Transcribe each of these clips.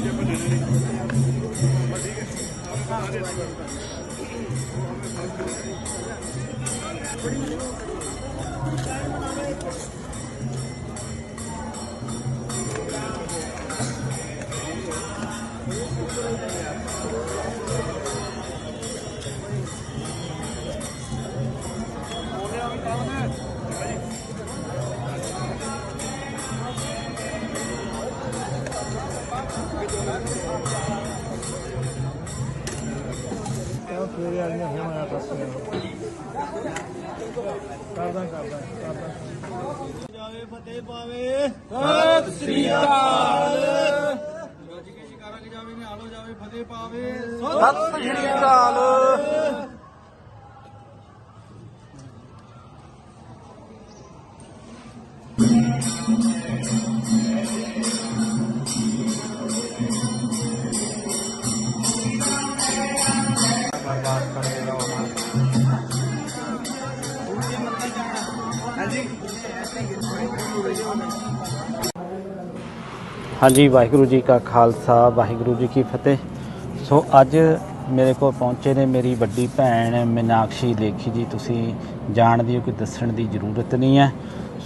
Thank you. ਜਾਵੇ ਫਤਿਹ ਪਾਵੇ। ਸਤਿ ਸ੍ਰੀ ਅਕਾਲ। ਰਾਜੀ ਕੀ ਸ਼ਿਕਾਰਾ ਕਿ ਜਾਵੇ ਨਿਹਾਲ ਹੋ ਜਾਵੇ ਫਤਿਹ ਪਾਵੇ। ਸਤਿ ਸ੍ਰੀ ਅਕਾਲ। ਹਾਂਜੀ, ਵਾਹਿਗੁਰੂ ਜੀ ਕਾ ਖਾਲਸਾ, ਵਾਹਿਗੁਰੂ ਜੀ ਕੀ ਫਤਿਹ। ਸੋ ਅੱਜ ਮੇਰੇ ਕੋਲ ਪਹੁੰਚੇ ਨੇ ਮੇਰੀ ਵੱਡੀ ਭੈਣ ਮੀਨਾਕਸ਼ੀ ਲੇਖੀ ਜੀ। ਤੁਸੀਂ ਜਾਣਦੇ ਹੋ ਕਿ ਦੱਸਣ ਦੀ ਜ਼ਰੂਰਤ ਨਹੀਂ ਹੈ।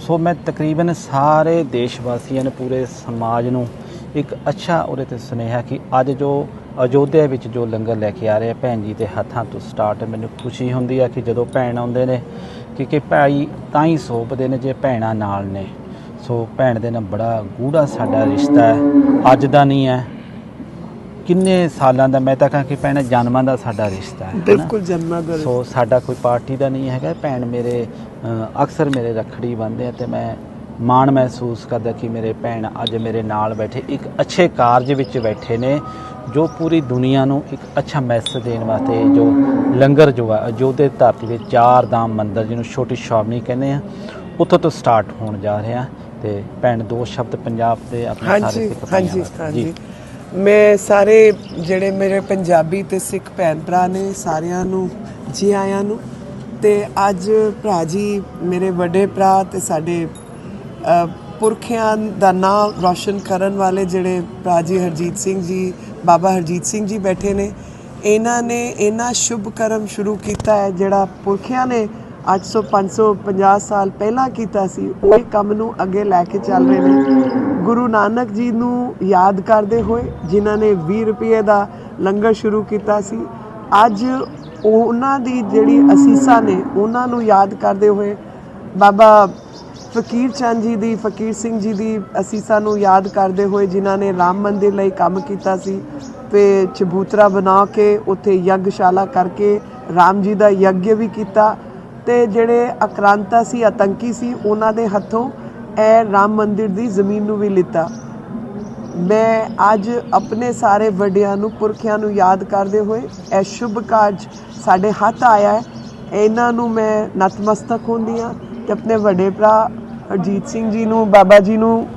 ਸੋ ਮੈਂ ਤਕਰੀਬਨ ਸਾਰੇ ਦੇਸ਼ ਵਾਸੀਆਂ ਨੇ, ਪੂਰੇ ਸਮਾਜ ਨੂੰ ਇੱਕ ਅੱਛਾ ਉਹਦੇ ਤੇ ਸੁਨੇਹਾ ਕਿ ਅੱਜ ਜੋ ਅਯੋਧਿਆ ਵਿੱਚ ਜੋ ਲੰਗਰ ਲੈ ਕੇ ਆ ਰਹੇ ਆ ਭੈਣ ਜੀ ਦੇ ਹੱਥਾਂ ਤੋਂ ਸਟਾਰਟ ਮੈਨੂੰ ਖੁਸ਼ੀ ਹੁੰਦੀ ਹੈ ਕਿ ਜਦੋਂ ਭੈਣ ਆਉਂਦੇ ਨੇ ਕਿ ਕਿ ਭਾਈ ਤਾਂ ਹੀ ਸੋਪਦੇ ਨੇ ਜੇ ਭੈਣਾਂ ਨਾਲ ਨੇ। ਸੋ ਭੈਣ ਦੇ ਨਾਲ ਬੜਾ ਗੂੜਾ ਸਾਡਾ ਰਿਸ਼ਤਾ ਹੈ ਅੱਜ ਦਾ ਨਹੀਂ ਹੈ। ਕਿੰਨੇ ਸਾਲਾਂ ਦਾ ਮੈਂ ਤਾਂ ਕਹਾਂ ਕਿ ਭੈਣ ਜਨਮਾਂ ਦਾ ਸਾਡਾ ਰਿਸ਼ਤਾ ਹੈ? ਬਿਲਕੁਲ ਜਨਮਾਂ ਦਾ ਸੋ ਸਾਡਾ ਕੋਈ ਪਾਰਟੀ ਦਾ ਨਹੀਂ ਹੈਗਾ ਭੈਣ ਮੇਰੇ ਅਕਸਰ ਮੇਰੇ ਰੱਖੜੀ ਬੰਨ੍ਹਦੇ ਆ ਤੇ ਮੈਂ ਮਾਣ ਮਹਿਸੂਸ ਕਰਦਾ ਕਿ ਮੇਰੇ ਭੈਣ ਅੱਜ ਮੇਰੇ ਨਾਲ ਬੈਠੇ ਇੱਕ ਅੱਛੇ ਕਾਰਜ ਵਿੱਚ ਬੈਠੇ ਨੇ ਜੋ ਪੂਰੀ ਦੁਨੀਆ ਨੂੰ ਇੱਕ ਅੱਛਾ ਮੈਸੇਜ ਦੇਣ ਵਾਸਤੇ ਜੋ ਲੰਗਰ ਜੋ ਹੈ ਅਯੋਧਿਆ ਧਰਤੀ ਦੇ ਚਾਰ ਧਾਮ ਮੰਦਿਰ ਜਿਹਨੂੰ ਛੋਟੀ ਸ਼ਾਮਨੀ ਕਹਿੰਦੇ ਆ ਉੱਥੋਂ ਤੋਂ ਸਟਾਰਟ ਹੋਣ ਜਾ ਰਿਹਾ ਤੇ ਭੈਣ ਦੋ ਸ਼ਬਦ ਪੰਜਾਬ ਦੇ ਆਪਣੇ ਸਾਰੇ ਹਾਂਜੀ ਸਿੱਖ ਹਾਂਜੀ ਮੈਂ ਸਾਰੇ ਜਿਹੜੇ ਮੇਰੇ ਪੰਜਾਬੀ ਤੇ ਸਿੱਖ ਭੈਣ ਭਰਾ ਨੇ ਸਾਰਿਆਂ ਨੂੰ ਜੀ ਆਇਆਂ ਨੂੰ ਤੇ ਅੱਜ ਭਰਾ ਜੀ ਮੇਰੇ ਵੱਡੇ ਭਰਾ ਤੇ ਸਾਡੇ ਪੁਰਖਿਆਂ ਦਾ ਨਾਮ ਰੌਸ਼ਨ ਕਰਨ ਵਾਲੇ ਜਿਹੜੇ ਭਰਾ ਹਰਜੀਤ ਸਿੰਘ ਜੀ, ਬਾਬਾ ਹਰਜੀਤ ਸਿੰਘ ਜੀ ਬੈਠੇ ਨੇ। ਇਹਨਾਂ ਨੇ ਇਹਨਾਂ ਸ਼ੁਭ ਕਰਮ ਸ਼ੁਰੂ ਕੀਤਾ ਹੈ, ਜਿਹੜਾ ਪੁਰਖਿਆਂ ਨੇ 800 550 ਸਾਲ ਪਹਿਲਾਂ ਕੀਤਾ ਸੀ, ਉਹ ਕੰਮ ਨੂੰ ਅੱਗੇ ਲੈ ਕੇ ਚੱਲ ਰਹੇ ਨੇ। ਗੁਰੂ ਨਾਨਕ ਜੀ ਨੂੰ ਯਾਦ ਕਰਦੇ ਹੋਏ ਜਿਨ੍ਹਾਂ ਨੇ 20 ਰੁਪਏ ਦਾ ਲੰਗਰ ਸ਼ੁਰੂ ਕੀਤਾ ਸੀ, ਅੱਜ ਉਹਨਾਂ ਦੀ ਜਿਹੜੀ ਅਸੀਸਾਂ ਨੇ, ਉਹਨਾਂ ਨੂੰ ਯਾਦ ਕਰਦੇ ਹੋਏ ਬਾਬਾ ਫਕੀਰ ਚੰਦ ਜੀ ਦੀ, ਫਕੀਰ ਸਿੰਘ ਜੀ ਦੀ ਅਸੀਸਾਂ ਨੂੰ ਯਾਦ ਕਰਦੇ ਹੋਏ ਜਿਨ੍ਹਾਂ ਨੇ ਰਾਮ ਮੰਦਿਰ ਲਈ ਕੰਮ ਕੀਤਾ ਸੀ ਤੇ ਚਬੂਤਰਾ ਬਣਾ ਕੇ ਉੱਥੇ ਯੱਗਸ਼ਾਲਾ ਕਰਕੇ ਰਾਮ ਜੀ ਦਾ ਯੱਗ ਵੀ ਕੀਤਾ ਤੇ ਜਿਹੜੇ ਅਕਰਾਂਤਾ ਸੀ, ਆਤੰਕੀ ਸੀ, ਉਹਨਾਂ ਦੇ ਹੱਥੋਂ ਇਹ ਰਾਮ ਮੰਦਿਰ ਦੀ ਜ਼ਮੀਨ ਨੂੰ ਵੀ ਲਿੱਤਾ। ਮੈਂ ਅੱਜ ਆਪਣੇ ਸਾਰੇ ਵੱਡਿਆਂ ਨੂੰ, ਪੁਰਖਿਆਂ ਨੂੰ ਯਾਦ ਕਰਦੇ ਹੋਏ ਇਹ ਸ਼ੁਭ ਕਾਰਜ ਸਾਡੇ ਹੱਥ ਆਇਆ ਹੈ। ਇਹਨਾਂ ਨੂੰ ਮੈਂ ਨਤਮਸਤਕ ਹੁੰਦੀ ਹਾਂ ਤੇ ਆਪਣੇ ਵੱਡੇ ਭਰਾ ਅਰਜੀਤ ਸਿੰਘ ਜੀ ਨੂੰ, ਬਾਬਾ ਜੀ ਨੂੰ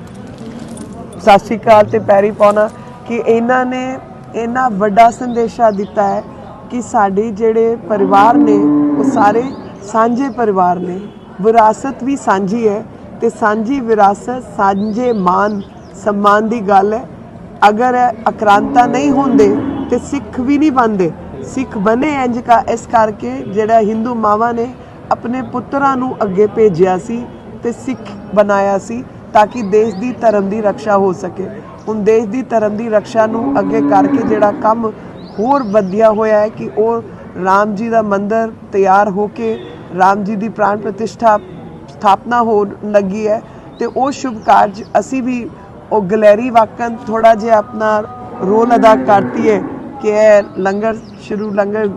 ਸਤਿ ਸ਼੍ਰੀ ਅਕਾਲ ਤੇ ਪੈਰੀ ਪਾਉਣਾ ਕਿ ਇਹਨਾਂ ਨੇ ਇਹਨਾਂ ਵੱਡਾ ਸੰਦੇਸ਼ਾ ਦਿੱਤਾ ਹੈ ਕਿ ਸਾਡੇ ਜਿਹੜੇ ਪਰਿਵਾਰ ਨੇ, ਉਹ ਸਾਰੇ ਸਾਂਝੇ ਪਰਿਵਾਰ ਨੇ। ਵਿਰਾਸਤ ਵੀ ਸਾਂਝੀ ਹੈ ਤੇ ਸਾਂਝੀ ਵਿਰਾਸਤ, ਸਾਂਝੇ ਮਾਨ, ਸਨਮਾਨ ਦੀ ਗੱਲ ਹੈ। ਅਗਰ ਅਕਰਾਂਤਾ ਨਹੀਂ ਹੁੰਦੇ ਤੇ ਸਿੱਖ ਵੀ ਨਹੀਂ ਬਣਦੇ। ਸਿੱਖ ਬਣੇ ਇੰਜ ਕਾ ਇਸ ਕਰਕੇ ਜਿਹੜਾ ਹਿੰਦੂ ਮਾਵਾਂ ਨੇ ਆਪਣੇ ਪੁੱਤਰਾਂ ਨੂੰ ਅੱਗੇ ਭੇਜਿਆ ਸੀ। ਤੇ ਸਿੱਖ ਬਣਾਇਆ ਸੀ ਤਾਂ ਕਿ ਦੇਸ਼ ਦੀ ਧਰਮ ਦੀ ਰੱਖਿਆ ਹੋ ਸਕੇ। ਹੁਣ ਦੇਸ਼ ਦੀ ਧਰਮ ਦੀ ਰੱਖਿਆ ਨੂੰ ਅੱਗੇ ਕਰਕੇ ਜਿਹੜਾ ਕੰਮ ਹੋਰ ਵਧਿਆ ਹੋਇਆ ਹੈ ਕਿ ਉਹ ਰਾਮ ਜੀ ਦਾ ਮੰਦਿਰ ਤਿਆਰ ਹੋ ਕੇ ਰਾਮ ਜੀ ਦੀ ਪ੍ਰਾਣ ਪ੍ਰਤਿਸ਼ਠਾ ਸਥਾਪਨਾ ਹੋਣ ਲੱਗੀ ਹੈ ਤੇ ਉਹ ਸ਼ੁਭ ਕਾਰਜ ਅਸੀਂ ਵੀ ਉਹ ਗਲੈਰੀ ਵਾਕਨ ਥੋੜਾ ਜਿਹਾ ਆਪਣਾ ਰੋਲ ਅਦਾ ਕਰਤੀ ਹੈ ਕਿ ਇਹ ਲੰਗਰ ਸ਼ੁਰੂ ਲੰਗਰ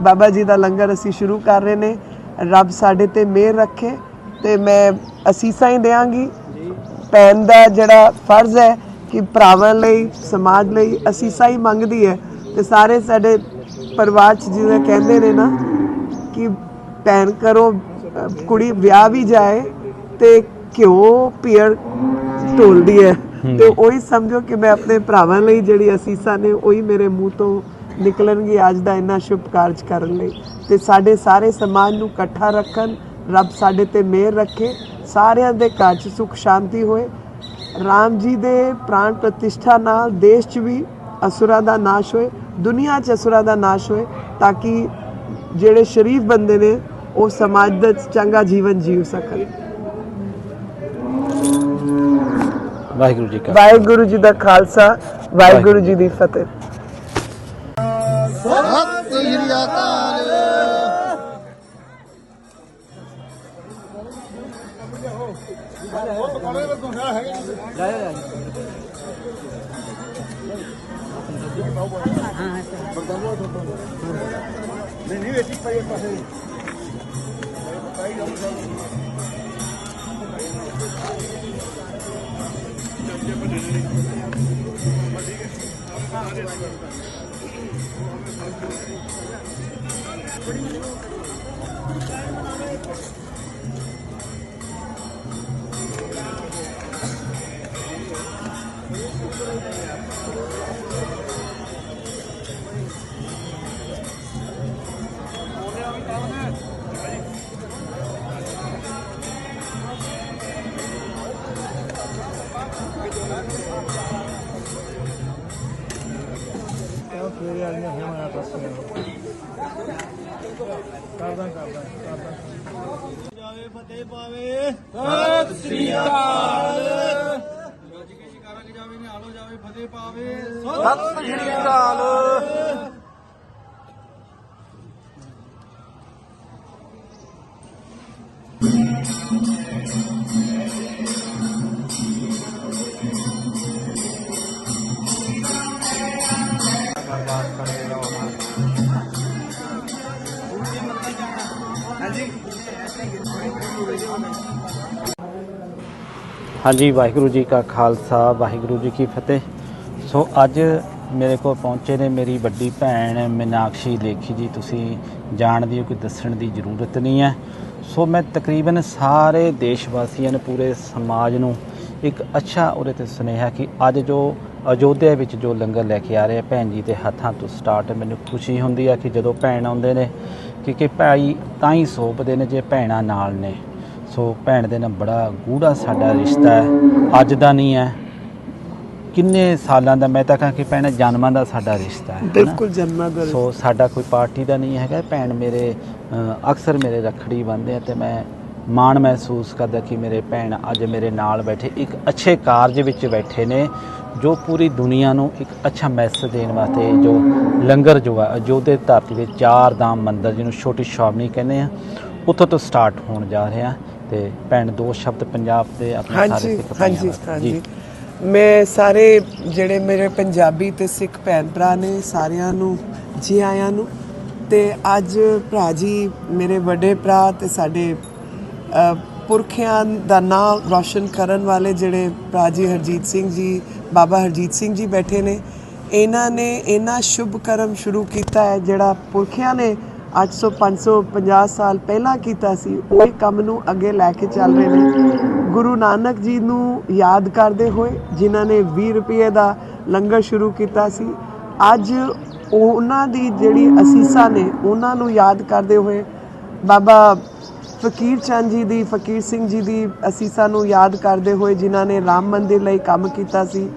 ਬਾਬਾ ਜੀ ਦਾ ਲੰਗਰ ਅਸੀਂ ਸ਼ੁਰੂ ਕਰ ਰਹੇ ਨੇ। ਰੱਬ ਸਾਡੇ ਤੇ ਮਿਹਰ ਰੱਖੇ ਤੇ ਮੈਂ ਅਸੀਸਾਂ ਹੀ ਦੇਵਾਂਗੀ ਭੈਣ ਦਾ ਜਿਹੜਾ ਫਰਜ਼ ਹੈ ਕਿ ਭਰਾਵਾਂ ਲਈ ਸਮਾਜ ਲਈ ਅਸੀਸਾਂ ਹੀ ਮੰਗਦੀ ਹੈ। ਤੇ ਸਾਰੇ ਸਾਡੇ ਪਰਿਵਾਰ ਚ ਜਿਵੇਂ ਕਹਿੰਦੇ ਨੇ ਨਾ ਕਿ ਭੈਣ ਕਰੋ ਕੁੜੀ ਵਿਆਹ ਵੀ ਜਾਏ ਤੇ ਘਿਓ ਪੀੜ ਢੋਲਦੀ ਹੈ। ਤੇ ਉਹੀ ਸਮਝੋ ਕਿ ਮੈਂ ਆਪਣੇ ਭਰਾਵਾਂ ਲਈ ਜਿਹੜੀ ਅਸੀਸਾਂ ਨੇ ਉਹੀ ਮੇਰੇ ਮੂੰਹ ਤੋਂ ਨਿਕਲਣਗੀ। ਅੱਜ ਦਾ ਇੰਨਾ ਸ਼ੁਭ ਕਾਰਜ ਕਰਨ ਲਈ ਤੇ ਸਾਡੇ ਸਾਰੇ ਸਮਾਜ ਨੂੰ ਇਕੱਠਾ ਰੱਖਣ ਰੱਬ ਸਾਡੇ ਤੇ ਮਿਹਰ ਰੱਖੇ ਸਾਰਿਆਂ ਦੇ ਘਰ 'ਚ ਸੁਖ ਸ਼ਾਂਤੀ ਹੋਏ। ਰਾਮ ਜੀ ਦੇ ਪ੍ਰਾਣ ਪ੍ਰਤਿਸ਼ਠਾ ਨਾਲ ਦੇਸ਼ 'ਚ ਵੀ ਅਸੁਰਾਂ ਦਾ ਨਾਸ਼ ਹੋਏ ਦੁਨੀਆ 'ਚ ਅਸੁਰਾਂ ਦਾ ਨਾਸ਼ ਹੋਏ ਤਾਂ ਕਿ ਜਿਹੜੇ ਸ਼ਰੀਫ ਬੰਦੇ ਨੇ ਉਹ ਸਮਾਜ ਦਾ ਚੰਗਾ ਜੀਵਨ ਜੀਵ ਸਕਣ। ਵਾਹਿਗੁਰੂ ਜੀ ਕਾ ਵਾਹਿਗੁਰੂ ਜੀ ਦਾ ਖਾਲਸਾ ਵਾਹਿਗੁਰੂ ਜੀ ਦੀ ਫਤਿਹ। ਸਤਿ ਸ੍ਰੀ ਅਕਾਲ। ਹੈਗਾ ਲੈ ਲੈ ਹਾਂ ਨਹੀਂ ਨਹੀਂ ਵੇਚੀ ਪਈ ਪਾਸੇ ਜਾਵੇ ਫਤਿਹ ਪਾਵੇ। ਸਤਿ ਸ੍ਰੀ ਅਕਾਲ। ਰੱਜ ਕੇ ਸ਼ਿਕਾਰਾ ਕੇ ਜਾਵੇ ਨਿਹਾਲ ਹੋ ਜਾਵੇ ਫਤਿਹ ਪਾਵੇ। ਸਤਿ ਸ੍ਰੀ ਅਕਾਲ। ਹਾਂਜੀ, ਵਾਹਿਗੁਰੂ ਜੀ ਕਾ ਖਾਲਸਾ, ਵਾਹਿਗੁਰੂ ਜੀ ਕੀ ਫਤਿਹ। ਸੋ ਅੱਜ ਮੇਰੇ ਕੋਲ ਪਹੁੰਚੇ ਨੇ ਮੇਰੀ ਵੱਡੀ ਭੈਣ ਮੀਨਾਕਸ਼ੀ ਲੇਖੀ ਜੀ। ਤੁਸੀਂ ਜਾਣਦੇ ਹੋ ਕਿ ਦੱਸਣ ਦੀ ਜ਼ਰੂਰਤ ਨਹੀਂ ਹੈ। ਸੋ ਮੈਂ ਤਕਰੀਬਨ ਸਾਰੇ ਦੇਸ਼ ਵਾਸੀਆਂ ਨੂੰ, ਪੂਰੇ ਸਮਾਜ ਨੂੰ ਇੱਕ ਅੱਛਾ ਉਹਦੇ ਤੇ ਸੁਨੇਹਾ ਕਿ ਅੱਜ ਜੋ ਅਯੋਧਿਆ ਵਿੱਚ ਜੋ ਲੰਗਰ ਲੈ ਕੇ ਆ ਰਹੇ ਆ ਭੈਣ ਜੀ ਦੇ ਹੱਥਾਂ ਤੋਂ ਸਟਾਰਟ ਮੈਨੂੰ ਖੁਸ਼ੀ ਹੁੰਦੀ ਹੈ ਕਿ ਜਦੋਂ ਭੈਣ ਆਉਂਦੇ ਨੇ ਕਿ ਕਿ ਭਾਈ ਤਾਂ ਹੀ ਸੋਪਦੇ ਨੇ ਜੇ ਭੈਣਾਂ ਨਾਲ ਨੇ ਸੋ ਭੈਣ ਦੇ ਨਾਲ ਬੜਾ ਗੂੜਾ ਸਾਡਾ ਰਿਸ਼ਤਾ ਹੈ ਅੱਜ ਦਾ ਨਹੀਂ ਹੈ ਕਿੰਨੇ ਸਾਲਾਂ ਦਾ ਮੈਂ ਤਾਂ ਕਹਾਂ ਕਿ ਭੈਣ ਜਨਮਾਂ ਦਾ ਸਾਡਾ ਰਿਸ਼ਤਾ ਹੈ? ਬਿਲਕੁਲ ਜਨਮਾਂ ਦਾ ਸੋ ਸਾਡਾ ਕੋਈ ਪਾਰਟੀ ਦਾ ਨਹੀਂ ਹੈਗਾ ਭੈਣ ਮੇਰੇ ਅਕਸਰ ਮੇਰੇ ਰੱਖੜੀ ਬੰਨ੍ਹਦੇ ਆ ਤੇ ਮੈਂ ਮਾਣ ਮਹਿਸੂਸ ਕਰਦਾ ਕਿ ਮੇਰੇ ਭੈਣ ਅੱਜ ਮੇਰੇ ਨਾਲ ਬੈਠੇ ਇੱਕ ਅੱਛੇ ਕਾਰਜ ਵਿੱਚ ਬੈਠੇ ਨੇ ਜੋ ਪੂਰੀ ਦੁਨੀਆ ਨੂੰ ਇੱਕ ਅੱਛਾ ਮੈਸੇਜ ਦੇਣ ਵਾਸਤੇ ਜੋ ਲੰਗਰ ਜੋ ਹੈ ਅਯੋਧਿਆ ਧਰਤੀ ਦੇ ਚਾਰ ਧਾਮ ਮੰਦਿਰ ਜਿਹਨੂੰ ਛੋਟੀ ਸ਼ਾਮਨੀ ਕਹਿੰਦੇ ਆ ਉੱਥੋਂ ਤੋਂ ਸਟਾਰਟ ਹੋਣ ਜਾ ਰਿਹਾ ਤੇ ਭੈਣ ਦੋ ਸ਼ਬਦ ਪੰਜਾਬ ਦੇ ਆਪਣੇ ਸਾਰੇ ਹਾਂਜੀ ਸਿੱਖ ਹਾਂਜੀ ਮੈਂ ਸਾਰੇ ਜਿਹੜੇ ਮੇਰੇ ਪੰਜਾਬੀ ਤੇ ਸਿੱਖ ਭੈਣ ਭਰਾ ਨੇ ਸਾਰਿਆਂ ਨੂੰ ਜੀ ਆਇਆਂ ਨੂੰ ਤੇ ਅੱਜ ਭਰਾ ਜੀ ਮੇਰੇ ਵੱਡੇ ਭਰਾ ਤੇ ਸਾਡੇ ਪੁਰਖਿਆਂ ਦਾ ਨਾਮ ਰੌਸ਼ਨ ਕਰਨ ਵਾਲੇ ਜਿਹੜੇ ਭਰਾ ਹਰਜੀਤ ਸਿੰਘ ਜੀ, ਬਾਬਾ ਹਰਜੀਤ ਸਿੰਘ ਜੀ ਬੈਠੇ ਨੇ। ਇਹਨਾਂ ਨੇ ਇਹਨਾਂ ਸ਼ੁਭ ਕਰਮ ਸ਼ੁਰੂ ਕੀਤਾ ਹੈ, ਜਿਹੜਾ ਪੁਰਖਿਆਂ ਨੇ 800 550 ਸਾਲ ਪਹਿਲਾਂ ਕੀਤਾ ਸੀ, ਉਹ ਕੰਮ ਨੂੰ ਅੱਗੇ ਲੈ ਕੇ ਚੱਲ ਰਹੇ ਨੇ। ਗੁਰੂ ਨਾਨਕ ਜੀ ਨੂੰ ਯਾਦ ਕਰਦੇ ਹੋਏ ਜਿਨ੍ਹਾਂ ਨੇ 20 ਰੁਪਏ ਦਾ ਲੰਗਰ ਸ਼ੁਰੂ ਕੀਤਾ ਸੀ, ਅੱਜ ਉਹਨਾਂ ਦੀ ਜਿਹੜੀ ਅਸੀਸਾਂ ਨੇ, ਉਹਨਾਂ ਨੂੰ ਯਾਦ ਕਰਦੇ ਹੋਏ ਬਾਬਾ ਫਕੀਰ ਚੰਦ ਜੀ ਦੀ, ਫਕੀਰ ਸਿੰਘ ਜੀ ਦੀ ਅਸੀਸਾਂ ਨੂੰ ਯਾਦ ਕਰਦੇ ਹੋਏ ਜਿਨ੍ਹਾਂ ਨੇ ਰਾਮ ਮੰਦਿਰ ਲਈ ਕੰਮ ਕੀਤਾ ਸੀ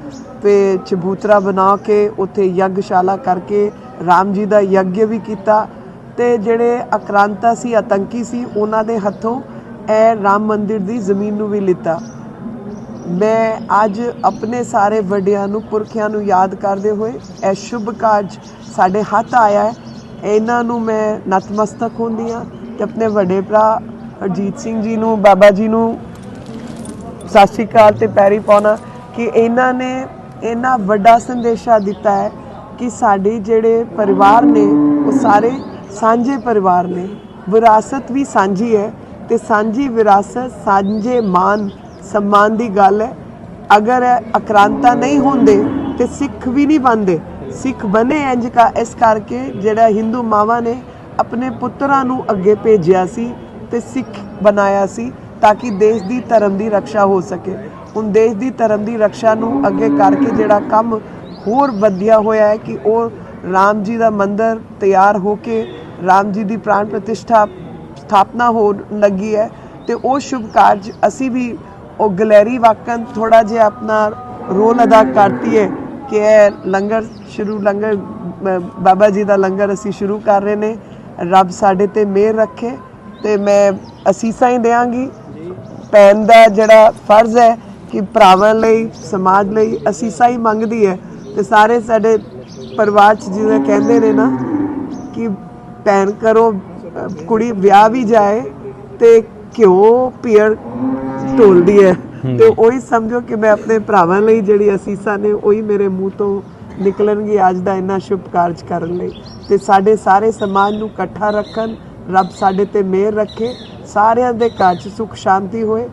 ਤੇ ਚਬੂਤਰਾ ਬਣਾ ਕੇ ਉੱਥੇ ਯੱਗਸ਼ਾਲਾ ਕਰਕੇ ਰਾਮ ਜੀ ਦਾ ਯੱਗ ਵੀ ਕੀਤਾ ਤੇ ਜਿਹੜੇ ਅਕਰਾਂਤਾ ਸੀ, ਆਤੰਕੀ ਸੀ, ਉਹਨਾਂ ਦੇ ਹੱਥੋਂ ਇਹ ਰਾਮ ਮੰਦਿਰ ਦੀ ਜ਼ਮੀਨ ਨੂੰ ਵੀ ਲਿੱਤਾ। ਮੈਂ ਅੱਜ ਆਪਣੇ ਸਾਰੇ ਵੱਡਿਆਂ ਨੂੰ, ਪੁਰਖਿਆਂ ਨੂੰ ਯਾਦ ਕਰਦੇ ਹੋਏ ਇਹ ਸ਼ੁਭ ਕਾਰਜ ਸਾਡੇ ਹੱਥ ਆਇਆ ਹੈ। ਇਹਨਾਂ ਨੂੰ ਮੈਂ ਨਤਮਸਤਕ ਹੁੰਦੀ ਹਾਂ ਤੇ ਆਪਣੇ ਵੱਡੇ ਭਰਾ ਹਰਜੀਤ ਸਿੰਘ ਜੀ ਨੂੰ, ਬਾਬਾ ਜੀ ਨੂੰ ਸਤਿ ਸ਼੍ਰੀ ਅਕਾਲ ਤੇ ਪੈਰੀ ਪਾਉਣਾ ਕਿ ਇਹਨਾਂ ਨੇ ਇੰਨਾ ਵੱਡਾ ਸੰਦੇਸ਼ਾ ਦਿੱਤਾ ਹੈ ਕਿ ਸਾਡੇ ਜਿਹੜੇ ਪਰਿਵਾਰ ਨੇ, ਉਹ ਸਾਰੇ ਸਾਂਝੇ ਪਰਿਵਾਰ ਨੇ। ਵਿਰਾਸਤ ਵੀ ਸਾਂਝੀ ਹੈ ਤੇ ਸਾਂਝੀ ਵਿਰਾਸਤ ਸਾਂਝੇ ਮਾਨ, ਸਨਮਾਨ ਦੀ ਗੱਲ ਹੈ। ਅਗਰ ਅਕਰਾਂਤਾ ਨਹੀਂ ਹੁੰਦੇ ਤੇ ਸਿੱਖ ਵੀ ਨਹੀਂ ਬਣਦੇ। ਸਿੱਖ ਬਣੇ ਇੰਜ ਕਾ ਇਸ ਕਰਕੇ ਜਿਹੜਾ ਹਿੰਦੂ ਮਾਵਾਂ ਨੇ ਆਪਣੇ ਪੁੱਤਰਾਂ ਨੂੰ ਅੱਗੇ ਭੇਜਿਆ ਸੀ। ਤੇ ਸਿੱਖ ਬਣਾਇਆ ਸੀ ਤਾਂ ਕਿ ਦੇਸ਼ ਦੀ ਧਰਮ ਦੀ ਰੱਖਿਆ ਹੋ ਸਕੇ। ਹੁਣ ਦੇਸ਼ ਦੀ ਧਰਮ ਦੀ ਰੱਖਿਆ ਨੂੰ ਅੱਗੇ ਕਰਕੇ ਜਿਹੜਾ ਕੰਮ ਹੋਰ ਵਧੀਆ ਹੋਇਆ ਹੈ ਕਿ ਉਹ ਰਾਮ ਜੀ ਦਾ ਮੰਦਿਰ ਤਿਆਰ ਹੋ ਕੇ ਰਾਮ ਜੀ ਦੀ ਪ੍ਰਾਣ ਪ੍ਰਤਿਸ਼ਠਾ ਸਥਾਪਨਾ ਹੋ ਲੱਗੀ ਹੈ ਤੇ ਉਹ ਸ਼ੁਭ ਕਾਰਜ ਅਸੀਂ ਵੀ ਉਹ ਗਲੈਰੀ ਵਾਕਨ ਥੋੜਾ ਜਿਹਾ ਆਪਣਾ ਰੋਲ ਅਦਾ ਕਰਤੀ ਹੈ ਕਿ ਇਹ ਲੰਗਰ ਸ਼ੁਰੂ ਲੰਗਰ ਬਾਬਾ ਜੀ ਦਾ ਲੰਗਰ ਅਸੀਂ ਸ਼ੁਰੂ ਕਰ ਰਹੇ ਨੇ। ਰੱਬ ਸਾਡੇ ਤੇ ਮਿਹਰ ਰੱਖੇ ਤੇ ਮੈਂ ਅਸੀਸਾਂ ਹੀ ਦੇਵਾਂਗੀ ਭੈਣ ਦਾ ਜਿਹੜਾ ਫਰਜ਼ ਹੈ ਕਿ ਭਰਾਵਾਂ ਲਈ ਸਮਾਜ ਲਈ ਅਸੀਸਾਂ ਹੀ ਮੰਗਦੀ ਹੈ। ਤੇ ਸਾਰੇ ਸਾਡੇ ਪਰਿਵਾਰ ਚ ਜਿਵੇਂ ਕਹਿੰਦੇ ਨੇ ਨਾ ਕਿ ਭੈਣ ਕਰੋ ਕੁੜੀ ਵਿਆਹ ਵੀ ਜਾਏ ਤੇ ਕਿਉਂ ਪੀਰ ਢੋਲਦੀ ਹੈ। ਤੇ ਉਹੀ ਸਮਝੋ ਕਿ ਮੈਂ ਆਪਣੇ ਭਰਾਵਾਂ ਲਈ ਜਿਹੜੀ ਅਸੀਸਾਂ ਨੇ ਉਹੀ ਮੇਰੇ ਮੂੰਹ ਤੋਂ ਨਿਕਲਣਗੀ। ਅੱਜ ਦਾ ਇੰਨਾ ਸ਼ੁਭ ਕਾਰਜ ਕਰਨ ਲਈ। ਤੇ ਸਾਡੇ ਸਾਰੇ ਸਮਾਜ ਨੂੰ ਇਕੱਠਾ ਰੱਖਣ ਰੱਬ ਸਾਡੇ ਤੇ ਮਿਹਰ ਰੱਖੇ ਸਾਰਿਆਂ ਦੇ ਘਰ 'ਚ ਸੁਖ ਸ਼ਾਂਤੀ ਹੋਏ।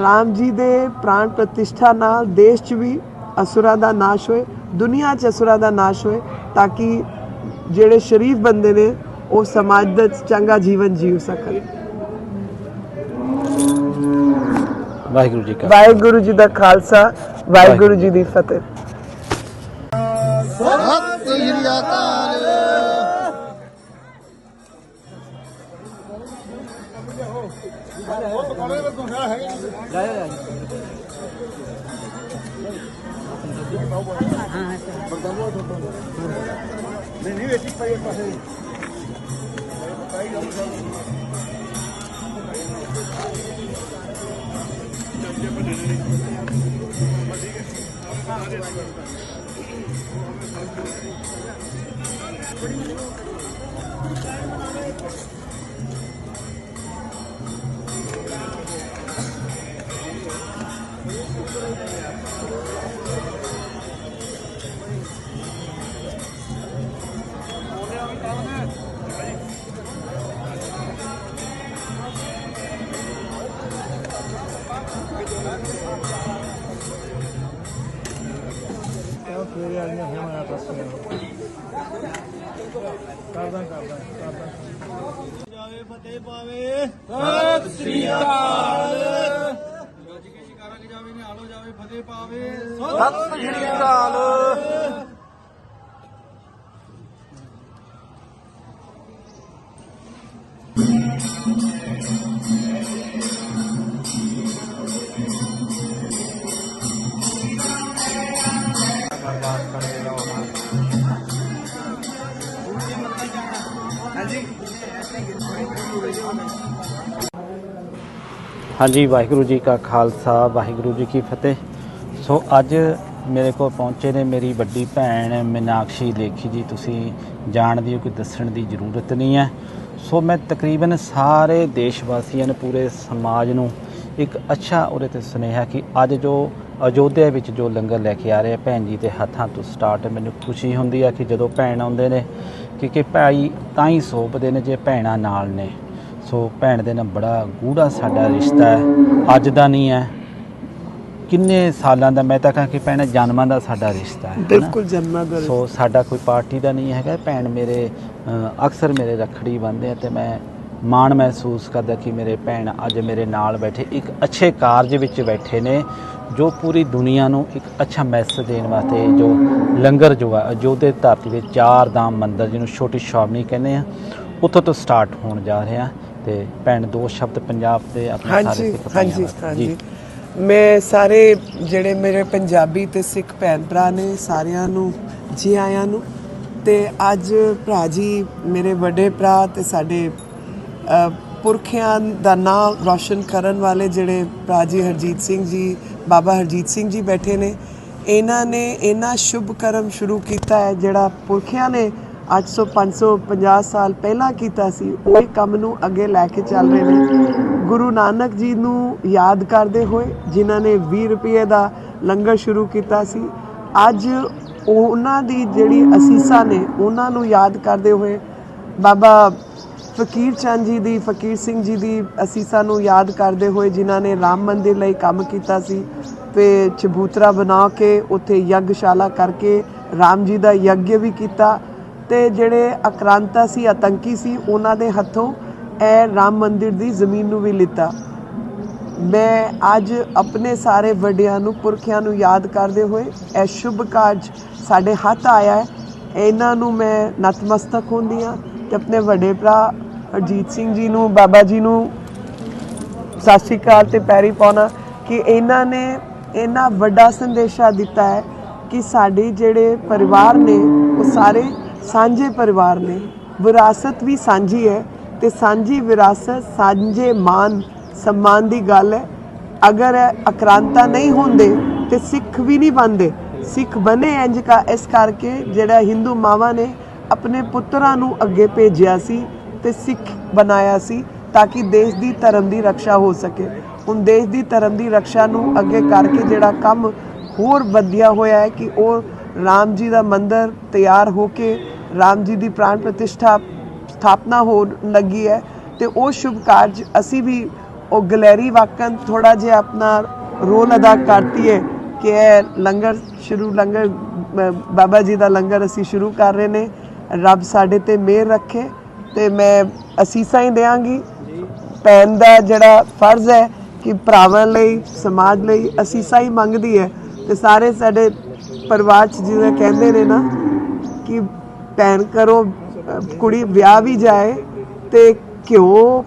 ਰਾਮ ਜੀ ਦੇ ਪ੍ਰਾਣ ਪ੍ਰਤਿਸ਼ਠਾ ਨਾਲ ਦੇਸ਼ 'ਚ ਵੀ ਅਸੁਰਾਂ ਦਾ ਨਾਸ਼ ਹੋਏ ਦੁਨੀਆ 'ਚ ਅਸੁਰਾਂ ਦਾ ਨਾਸ਼ ਹੋਏ ਤਾਂ ਕਿ ਜਿਹੜੇ ਸ਼ਰੀਫ ਬੰਦੇ ਨੇ ਉਹ ਸਮਾਜ ਦਾ ਚੰਗਾ ਜੀਵਨ ਜੀਵ ਸਕਣ। ਵਾਹਿਗੁਰੂ ਜੀ ਕਾ ਵਾਹਿਗੁਰੂ ਜੀ ਦਾ ਖਾਲਸਾ ਵਾਹਿਗੁਰੂ ਜੀ ਦੀ ਫਤਿਹ। ਸਤਿ ਸ੍ਰੀ ਅਕਾਲ। Olha aqui para ir para aí. Aí vamos lá. ਜਾਵੇ ਫਤਿਹ ਪਾਵੇ ਸਤਿ ਸ੍ਰੀ ਅਕਾਲ। ਰੱਜ ਕੇ ਸ਼ਿਕਾਰਾ ਕੇ ਜਾਵੇ ਨਿਹਾਲ ਹੋ ਜਾਵੇ ਫਤਿਹ ਪਾਵੇ ਸਤਿ ਸ੍ਰੀ ਅਕਾਲ। ਹਾਂਜੀ, ਵਾਹਿਗੁਰੂ ਜੀ ਕਾ ਖਾਲਸਾ, ਵਾਹਿਗੁਰੂ ਜੀ ਕੀ ਫਤਿਹ। ਸੋ ਅੱਜ ਮੇਰੇ ਕੋਲ ਪਹੁੰਚੇ ਨੇ ਮੇਰੀ ਵੱਡੀ ਭੈਣ ਮੀਨਾਕਸ਼ੀ ਲੇਖੀ ਜੀ। ਤੁਸੀਂ ਜਾਣਦੇ ਹੋ ਕਿ ਦੱਸਣ ਦੀ ਜ਼ਰੂਰਤ ਨਹੀਂ ਹੈ। ਸੋ ਮੈਂ ਤਕਰੀਬਨ ਸਾਰੇ ਦੇਸ਼ ਵਾਸੀਆਂ ਨੂੰ, ਪੂਰੇ ਸਮਾਜ ਨੂੰ ਇੱਕ ਅੱਛਾ ਉਹਦੇ ਤੇ ਸੁਨੇਹਾ ਕਿ ਅੱਜ ਜੋ ਅਯੋਧਿਆ ਵਿੱਚ ਜੋ ਲੰਗਰ ਲੈ ਕੇ ਆ ਰਹੇ ਭੈਣ ਜੀ ਦੇ ਹੱਥਾਂ ਤੋਂ ਸਟਾਰਟ ਮੈਨੂੰ ਖੁਸ਼ੀ ਹੁੰਦੀ ਹੈ ਕਿ ਜਦੋਂ ਭੈਣ ਆਉਂਦੇ ਨੇ, ਕਿਉਂਕਿ ਭਾਈ ਤਾਂ ਹੀ ਸੋਭਦੇ ਨੇ ਜੇ ਭੈਣਾਂ ਨਾਲ ਨੇ। ਸੋ ਭੈਣ ਦੇ ਨਾਲ ਬੜਾ ਗੂੜਾ ਸਾਡਾ ਰਿਸ਼ਤਾ ਹੈ। ਅੱਜ ਦਾ ਨਹੀਂ ਹੈ। ਕਿੰਨੇ ਸਾਲਾਂ ਦਾ ਮੈਂ ਤਾਂ ਕਹਾਂ ਕਿ ਭੈਣ ਜਨਮਾਂ ਦਾ ਸਾਡਾ ਰਿਸ਼ਤਾ ਹੈ? ਬਿਲਕੁਲ ਜਨਮਾਂ ਦਾ ਸੋ ਸਾਡਾ ਕੋਈ ਪਾਰਟੀ ਦਾ ਨਹੀਂ ਹੈਗਾ। ਭੈਣ ਮੇਰੇ ਅਕਸਰ ਮੇਰੇ ਰੱਖੜੀ ਬੰਨ੍ਹਦੇ ਆ ਤੇ ਮੈਂ ਮਾਣ ਮਹਿਸੂਸ ਕਰਦਾ ਕਿ ਮੇਰੇ ਭੈਣ ਅੱਜ ਮੇਰੇ ਨਾਲ ਬੈਠੇ ਇੱਕ ਅੱਛੇ ਕਾਰਜ ਵਿੱਚ ਬੈਠੇ ਨੇ ਜੋ ਪੂਰੀ ਦੁਨੀਆ ਨੂੰ ਇੱਕ ਅੱਛਾ ਮੈਸੇਜ ਦੇਣ ਵਾਸਤੇ ਜੋ ਲੰਗਰ ਜੋ ਹੈ ਅਯੋਧਿਆ ਧਰਤੀ ਦੇ ਚਾਰ ਧਾਮ ਮੰਦਿਰ ਜਿਹਨੂੰ ਛੋਟੀ ਸ਼ਾਮਨੀ ਕਹਿੰਦੇ ਆ ਉੱਥੋਂ ਤੋਂ ਸਟਾਰਟ ਹੋਣ ਜਾ ਰਿਹਾ। ਤੇ ਭੈਣ ਦੋ ਸ਼ਬਦ ਪੰਜਾਬ ਦੇ ਆਪਣੇ ਸਾਰੇ ਹਾਂਜੀ ਸਿੱਖ ਭਾਈਆਂ ਹਾਂਜੀ ਵਾਸਤੇ। ਹਾਂਜੀ। ਮੈਂ ਸਾਰੇ ਜਿਹੜੇ ਮੇਰੇ ਪੰਜਾਬੀ ਤੇ ਸਿੱਖ ਭੈਣ ਭਰਾ ਨੇ ਸਾਰਿਆਂ ਨੂੰ ਜੀ ਆਇਆਂ ਨੂੰ ਤੇ ਅੱਜ ਭਰਾ ਜੀ ਮੇਰੇ ਵੱਡੇ ਭਰਾ ਤੇ ਸਾਡੇ ਅ, ਪੁਰਖਿਆਂ ਦਾ ਨਾਮ ਰੌਸ਼ਨ ਕਰਨ ਵਾਲੇ ਜਿਹੜੇ ਭਰਾ ਜੀ ਹਰਜੀਤ ਸਿੰਘ ਜੀ ਬਾਬਾ ਹਰਜੀਤ ਸਿੰਘ ਜੀ ਬੈਠੇ ਨੇ। ਇਹਨਾਂ ਨੇ ਇਹਨਾਂ ਸ਼ੁਭ ਕਰਮ ਸ਼ੁਰੂ ਕੀਤਾ ਹੈ ਜਿਹੜਾ ਪੁਰਖਿਆਂ ਨੇ ਅੱਜ ਤੋਂ 550 ਸਾਲ ਪਹਿਲਾਂ ਕੀਤਾ ਸੀ, ਉਹ ਕੰਮ ਨੂੰ ਅੱਗੇ ਲੈ ਕੇ ਚੱਲ ਰਹੇ ਨੇ। ਗੁਰੂ ਨਾਨਕ ਜੀ ਨੂੰ ਯਾਦ ਕਰਦੇ ਹੋਏ ਜਿਨ੍ਹਾਂ ਨੇ 20 ਰੁਪਏ ਦਾ ਲੰਗਰ ਸ਼ੁਰੂ ਕੀਤਾ ਸੀ, ਅੱਜ ਉਹਨਾਂ ਦੀ ਜਿਹੜੀ ਅਸੀਸਾਂ ਨੇ, ਉਹਨਾਂ ਨੂੰ ਯਾਦ ਕਰਦੇ ਹੋਏ ਬਾਬਾ ਫਕੀਰ ਚੰਦ ਜੀ ਦੀ, ਫਕੀਰ ਸਿੰਘ ਜੀ ਦੀ ਅਸੀਸਾਂ ਨੂੰ ਯਾਦ ਕਰਦੇ ਹੋਏ ਜਿਨ੍ਹਾਂ ਨੇ ਰਾਮ ਮੰਦਿਰ ਲਈ ਕੰਮ ਕੀਤਾ ਸੀ, ਤੇ ਚਬੂਤਰਾ ਬਣਾ ਕੇ ਉੱਥੇ ਯੱਗਸ਼ਾਲਾ ਕਰਕੇ ਰਾਮ ਜੀ ਦਾ ਯੱਗ ਵੀ ਕੀਤਾ ਤੇ ਜਿਹੜੇ ਅਕਰਾਂਤਾ ਸੀ, ਆਤੰਕੀ ਸੀ, ਉਹਨਾਂ ਦੇ ਹੱਥੋਂ ਇਹ ਰਾਮ ਮੰਦਿਰ ਦੀ ਜ਼ਮੀਨ ਨੂੰ ਵੀ ਲਿੱਤਾ। ਮੈਂ ਅੱਜ ਆਪਣੇ ਸਾਰੇ ਵੱਡਿਆਂ ਨੂੰ, ਪੁਰਖਿਆਂ ਨੂੰ ਯਾਦ ਕਰਦੇ ਹੋਏ ਇਹ ਸ਼ੁਭ ਕਾਰਜ ਸਾਡੇ ਹੱਥ ਆਇਆ ਹੈ। ਇਹਨਾਂ ਨੂੰ ਮੈਂ ਨਤਮਸਤਕ ਹੁੰਦੀ ਹਾਂ ਤੇ ਆਪਣੇ ਵੱਡੇ ਭਰਾ ਅਜੀਤ ਸਿੰਘ ਜੀ ਨੂੰ, ਬਾਬਾ ਜੀ ਨੂੰ ਸਤਿ ਸ਼੍ਰੀ ਅਕਾਲ ਤੇ ਪੈਰੀ ਪਾਉਣਾ ਕਿ ਇਹਨਾਂ ਨੇ ਇਹਨਾਂ ਵੱਡਾ ਸੰਦੇਸ਼ਾ ਦਿੱਤਾ ਹੈ ਕਿ ਸਾਡੇ ਜਿਹੜੇ ਪਰਿਵਾਰ ਨੇ, ਉਹ ਸਾਰੇ ਸਾਂਝੇ ਪਰਿਵਾਰ ਨੇ। ਵਿਰਾਸਤ ਵੀ ਸਾਂਝੀ ਹੈ ਤੇ ਸਾਂਝੀ ਵਿਰਾਸਤ, ਸਾਂਝੇ ਮਾਨ ਸਨਮਾਨ ਦੀ ਗੱਲ ਹੈ। ਅਗਰ ਅਕਰਾਂਤਾ ਨਹੀਂ ਹੁੰਦੇ ਤੇ ਸਿੱਖ ਵੀ ਨਹੀਂ ਬਣਦੇ। ਸਿੱਖ ਬਣੇ ਇੰਜ ਕਾ, ਇਸ ਕਰਕੇ ਜਿਹੜਾ ਹਿੰਦੂ ਮਾਵਾਂ ਨੇ ਆਪਣੇ ਪੁੱਤਰਾਂ ਨੂੰ ਅੱਗੇ ਭੇਜਿਆ ਸੀ ਤੇ ਸਿੱਖ ਬਣਾਇਆ ਸੀ ਤਾਂ ਕਿ ਦੇਸ਼ ਦੀ ਧਰਮ ਦੀ ਰੱਖਿਆ ਹੋ ਸਕੇ। ਹੁਣ ਦੇਸ਼ ਦੀ ਧਰਮ ਦੀ ਰੱਖਿਆ ਨੂੰ ਅੱਗੇ ਕਰਕੇ ਜਿਹੜਾ ਕੰਮ ਹੋਰ ਵਧੀਆ ਹੋਇਆ ਹੈ ਕਿ ਉਹ ਰਾਮ ਜੀ ਦਾ ਮੰਦਿਰ ਤਿਆਰ ਹੋ ਕੇ ਰਾਮ ਜੀ ਦੀ ਪ੍ਰਾਣ ਪ੍ਰਤਿਸ਼ਠਾ ਸਥਾਪਨਾ ਹੋਣ ਲੱਗੀ ਹੈ ਤੇ ਉਹ ਸ਼ੁਭ ਕਾਰਜ ਅਸੀਂ ਵੀ ਉਹ ਗਲੈਰੀ ਵਾਕਨ ਥੋੜਾ ਜਿਹਾ ਆਪਣਾ ਰੋਲ ਅਦਾ ਕਰਤੀ ਹੈ ਕਿ ਇਹ ਲੰਗਰ ਸ਼ੁਰੂ ਲੰਗਰ ਬਾਬਾ ਜੀ ਦਾ ਲੰਗਰ ਅਸੀਂ ਸ਼ੁਰੂ ਕਰ ਰਹੇ ਨੇ। ਰੱਬ ਸਾਡੇ ਤੇ ਮਿਹਰ ਰੱਖੇ ਤੇ ਮੈਂ ਅਸੀਸਾਂ ਹੀ ਦੇਵਾਂਗੀ ਭੈਣ ਦਾ ਜਿਹੜਾ ਫਰਜ਼ ਹੈ ਕਿ ਭਰਾਵਾਂ ਲਈ, ਸਮਾਜ ਲਈ ਅਸੀਸਾਂ ਹੀ ਮੰਗਦੀ ਹੈ ਤੇ ਸਾਰੇ ਸਾਡੇ ਪਰਿਵਾਰ ਚ ਜਿਵੇਂ ਕਹਿੰਦੇ ਨੇ ਨਾ ਕਿ ਭੈਣ ਕਰੋ ਕੁੜੀ ਵਿਆਹ ਵੀ ਜਾਏ ਤੇ ਘਿਓ